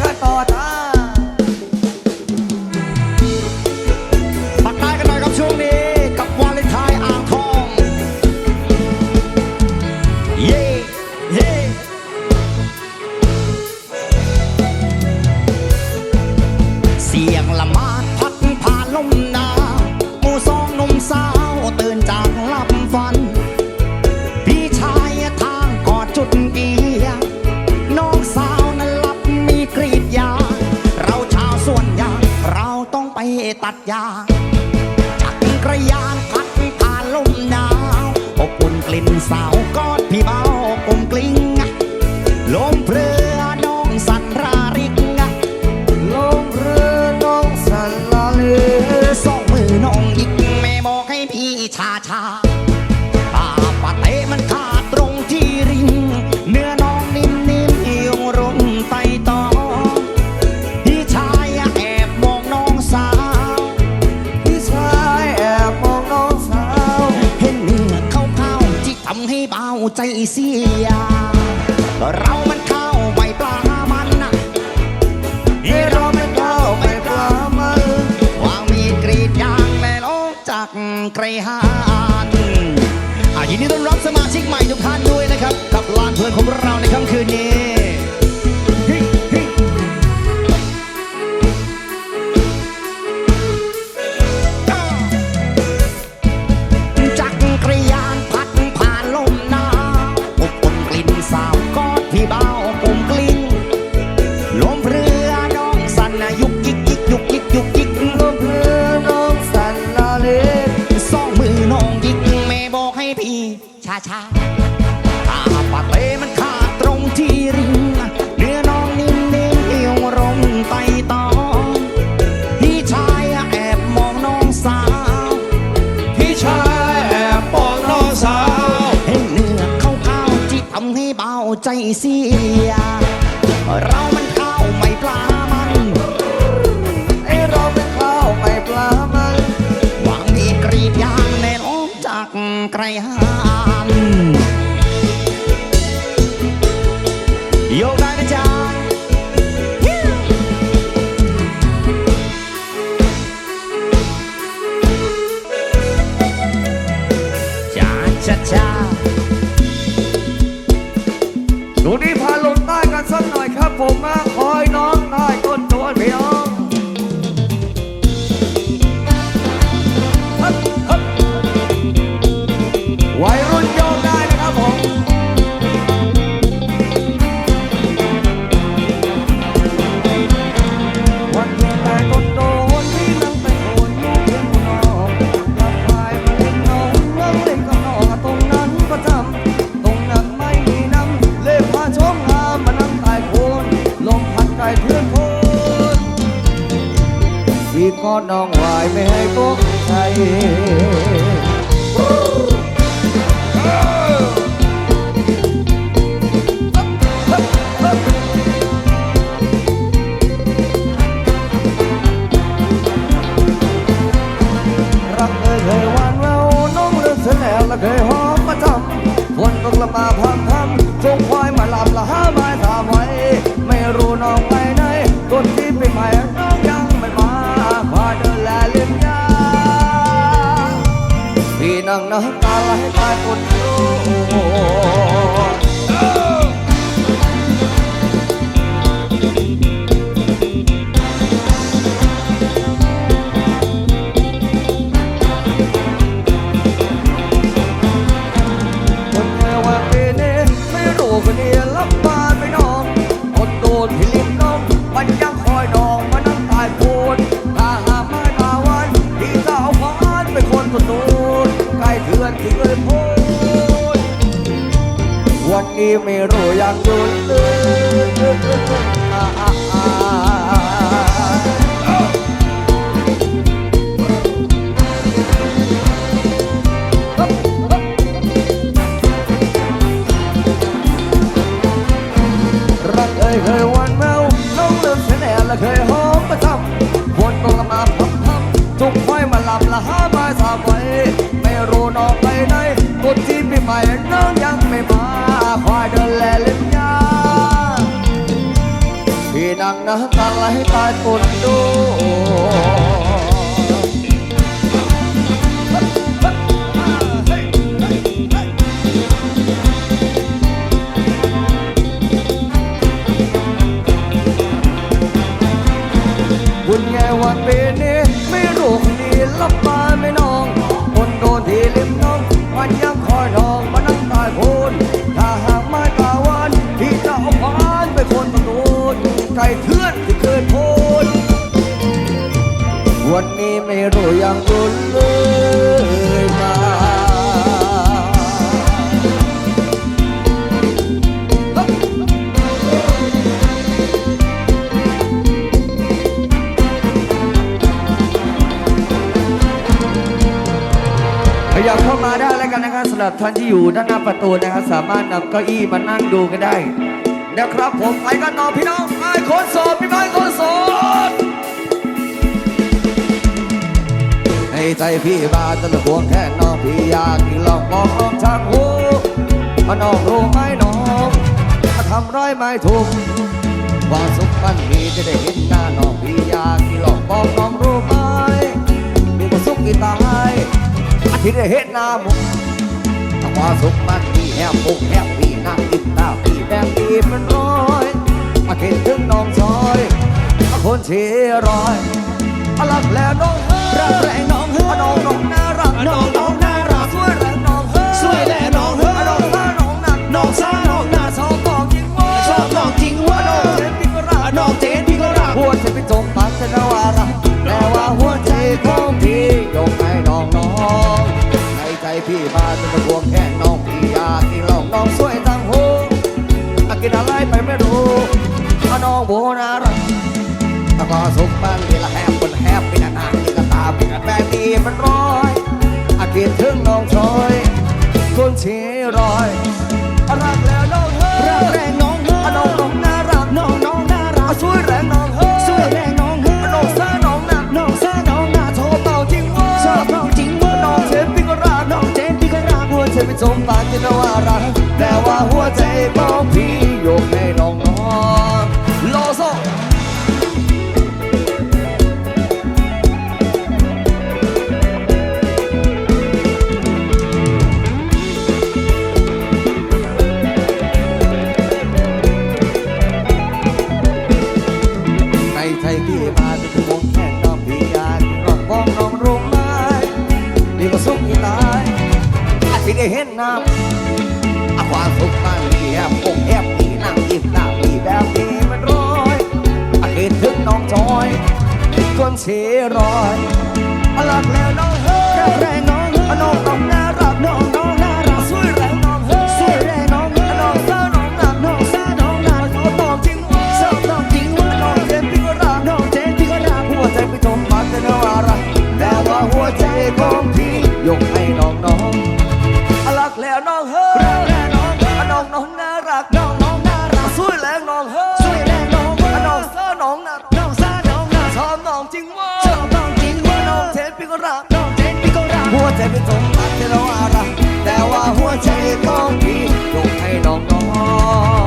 กันต่อจ้าปักใต้กันหน่อยครับช่วงนี้ กับวาเลนไทน์อ่างทอง เย่เย่เสียงละมาดพัดผ่านลม ตัดยางจักรยานพัดผ่านลมหนาวอบอุ่นกลิ่นสาวกอดพี่เบากลมกลิ้งลมเพลือน้องสันราริกลงเรือน้องสันลาเลือสองมือน้องยิกแม่บอกให้พี่ชาชาตาปะเตะมัน บเอาใจเสีย เรามันเข้าไปปลามันนะให้เราไม่เข้าไปปลามันวางมีดกรีดยางแม่ลงจากไกรหานอะยินดีต้อนรับสมาชิกใหม่ทุกท่าน สาวกอดพี่เบา รหา น้องไหวไม่ให้ตกใจรักเคยเคยหวานแววน้องเลือกเสียแล้วและเคยหอมประจำฝนตกละมาพังคำจงควายมาหลับละห้าไม้ถามไว้ไม่รู้น้องไปไหนต้นที่ไปใหม่ นั่งน้ำตาไหลตายคนโลคนเมื่อวันปีนี้ไม่รู้คนเดียวลับบ้านไม่น้องคนโดนที่ลิ้นน้องมัน นี้ไม่รู้อยากดนเลยอ่าอ่าอ่ารักเอ่ยเคยวันแววน้องเลือกเสียแน่และเคยหอมประจำฝนตกละมาพับพับจุกไฟมาหลับละห้าไม้สามไว้ไม่รู้น้องไปไหนกดที่ปีใหม่น้องยังไม่มาางน้ำตาไหลตายปนดู นี้ไม่รู้ยังรุนเลยมาขยับเข้ามาได้แล้วกันนะครับสำหรับท่านที่อยู่ด้านหน้าประตูนะครับสามารถนำเก้าอี้มานั่งดูกันได้นะครับผมไปกันต่อพี่น้องไปคนโสดพี่ไม้คนโสด ให้ใจพี่บาตะละพวงแค่น้องพี่อยากที่ลองมองน้องทางหูมาน้องรู้ไหมน้องมาทำร้ายไม่ถูกความสุขมันมีจะได้เห็นหน้าน้องพี่อยากที่ลองมองน้องรู้ไหมมีความสุขกี่ตายทิตย์ได้เห็นหน้ามุกความสุขมันมีแฮมมุกแฮมปีนั่งกินตาปีแบงปีมันร้อยมาเห็นถึงน้องซอยคนเชียร์รอยมาลักแล้วน้องเรักแรงน้องเฮ้มาน้องน้องน่ารักน้องน้องน่ารักสวยแรงน้องเฮ้ยสวยแลน้องเฮ้มาน้องซ่าน้องหนักน้องซ่าน้องหนักชอบน้องจริงว่าชอบน้องจริงเว้ยน้องเจ็บพี่ก็รักน้องเจนพี่ก็รักหัวใจไปจมปักแต่นว่ารักแต่ว่าหัวใจของพี่ยกให้น้องน้องในใจพี่มาจะตะบวงแค่น้องพี่อยากกินเหล้าน้องสวยทั้งหูอากินอะไรไปไม่รู้น้องโบน่ารักแล้วก็สุขบ้าน ทีรอยรักแล้วน้องเฮ้ยรักแรงน้องเฮ้น้องน้องน่ารักน้องน้องน่ารักสวยแรงน้องเฮ้ยสวยแรงน้องเฮ้น้องซ่าน้องหนักน้องซ่าน้องหน้าชว์เต่าจริงเว่าชว์เป่าจริงเว้ยน้องเจมพี่ก็รักน้องเจมพี่ก็รักหัวใจไม่จมปากจะนว่ารักแต่ว่าหัวใจของพี่โยกให้น้อง ความสุขมันมีแอบคงแอบมีนั่งยิ้มหน้ามีแบบนี้มันร้อยอาทิตย์ถึงน้องจอยคนเสียรอยอาลักแล้วน้องเฮ้รักยแรงน้องเฮ้น้องต้อง งน้องเฮ้สวยแรงน้องเว้ยน้องซ่าน้องนักน้องซ่าน้องน้าชอบน้องจริงเว่าชอบน้องจริงเว่าน้องเจ็บพี่ก็รักน้องเจนพี่ก็รักหัวใจเป็นสมปักแต่นว่ารักแต่ว่าหัวใจของพี่ยกให้น้องน้อง